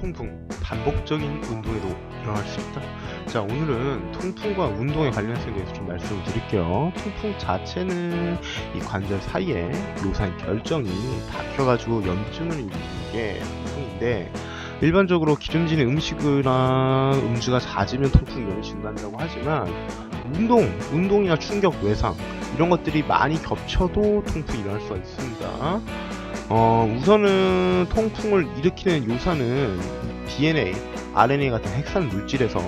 통풍 반복적인 운동에도 일어날 수 있다. 자 오늘은 통풍과 운동에 관련해서 대해서 좀 말씀을 드릴게요. 통풍 자체는 이 관절 사이에 요산 결정이 박혀가지고 염증을 일으키는 게 통풍인데 일반적으로 기름진 음식이나 음주가 잦으면 통풍 위험이 증가한다고 하지만 운동, 운동이나 충격, 외상 이런 것들이 많이 겹쳐도 통풍이 일어날 수가 있습니다. 어, 우선은 통풍을 일으키는 요산은 DNA, RNA 같은 핵산 물질에서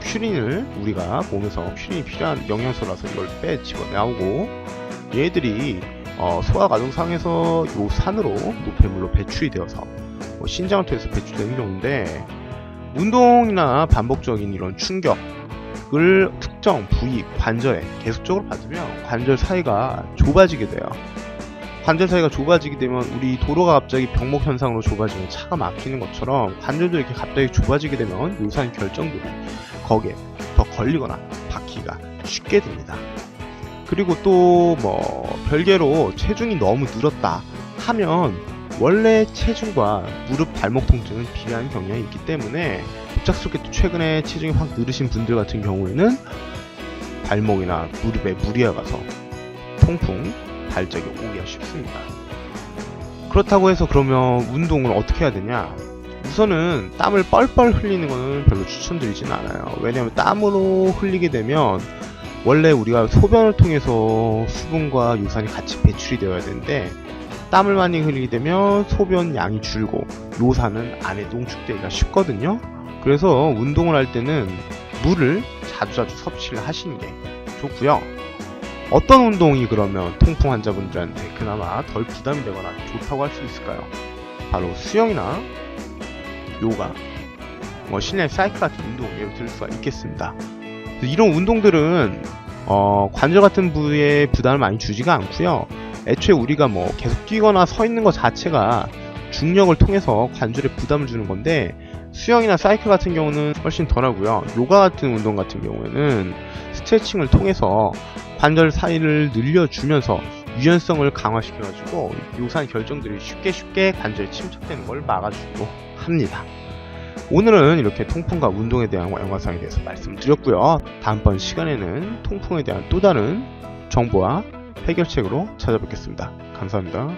퓨린을 우리가 몸에서 퓨린이 필요한 영양소라서 이걸 빼 집어나오고 얘들이 어, 소화 과정상에서 요 산으로 노폐물로 배출이 되어서 뭐 신장을 통해서 배출되는 경우인데 운동이나 반복적인 이런 충격을 특정 부위 관절에 계속적으로 받으면 관절 사이가 좁아지게 돼요. 관절 사이가 좁아지게 되면 우리 도로가 갑자기 병목 현상으로 좁아지면 차가 막히는 것처럼 관절도 이렇게 갑자기 좁아지게 되면 요산 결정들이 거기에 더 걸리거나 박히기가 쉽게 됩니다. 그리고 또 뭐 별개로 체중이 너무 늘었다 하면 원래 체중과 무릎 발목 통증은 비례하는 경향이 있기 때문에 갑작스럽게 또 최근에 체중이 확 늘으신 분들 같은 경우에는 발목이나 무릎에 무리가 가서 통풍, 발작이 오기가 쉽습니다. 그렇다고 해서 그러면 운동을 어떻게 해야 되냐? 우선은 땀을 뻘뻘 흘리는 거는 별로 추천드리진 않아요. 왜냐하면 땀으로 흘리게 되면 원래 우리가 소변을 통해서 수분과 유산이 같이 배출이 되어야 되는데 땀을 많이 흘리게 되면 소변 양이 줄고 요산은 안에 농축되기가 쉽거든요. 그래서 운동을 할 때는 물을 자주자주 섭취를 하시는 게 좋고요. 어떤 운동이 그러면 통풍 환자분들한테 그나마 덜 부담이 되거나 좋다고 할 수 있을까요? 바로 수영이나 요가, 뭐 실내 사이클 같은 운동 예를 들 수가 있겠습니다. 이런 운동들은 어, 관절 같은 부위에 부담을 많이 주지가 않고요. 애초에 우리가 뭐 계속 뛰거나 서 있는 것 자체가 중력을 통해서 관절에 부담을 주는 건데 수영이나 사이클 같은 경우는 훨씬 덜하고요. 요가 같은 운동 같은 경우에는 스트레칭을 통해서 관절 사이를 늘려주면서 유연성을 강화시켜가지고 요산 결정들이 쉽게 쉽게 관절에 침착되는 걸 막아주기도 합니다. 오늘은 이렇게 통풍과 운동에 대한 영상에 대해서 말씀드렸고요. 다음번 시간에는 통풍에 대한 또 다른 정보와 해결책으로 찾아뵙겠습니다. 감사합니다.